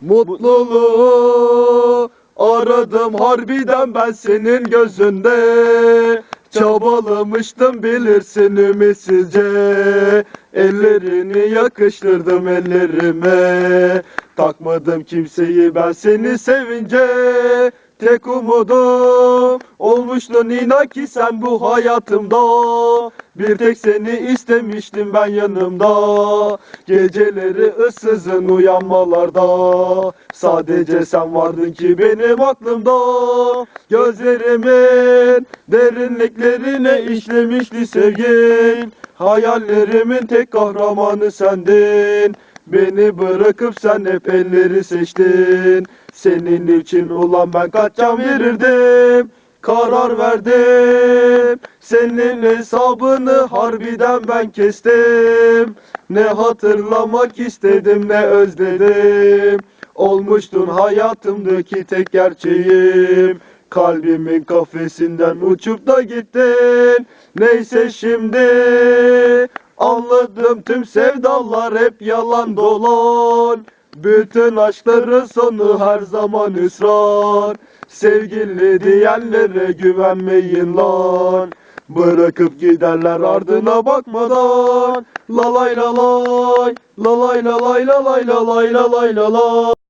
Mutluluğu aradım harbiden ben senin gözünde. Çabalamıştım bilirsin ümitsizce. Ellerini yakıştırdım ellerime. Takmadım kimseyi ben seni sevince Tek umudum olmuştun inan ki sen bu hayatımda. Bir tek seni istemiştim ben yanımda. Geceleri ıssızın uyanmalarda. Sadece sen vardın ki benim aklımda. Gözlerimin derinliklerine işlemişti sevgin. Hayallerimin tek kahramanı sendin Beni bırakıp sen hep elleri seçtin. Senin için ulan ben kaç can verirdim? Karar verdim. Senin hesabını harbiden ben kestim. Ne hatırlamak istedim ne özledim. Olmuştun hayatımdaki tek gerçeğim. Kalbimin kafesinden uçup da gittin. Neyse şimdi Anladım tüm sevdalar hep yalan dolan. Bütün aşkların sonu her zaman ısrar. Sevgili diyenlere güvenmeyin lan. Bırakıp giderler ardına bakmadan. Lalay lalay Lalay lalay lalay lalay lalay lalay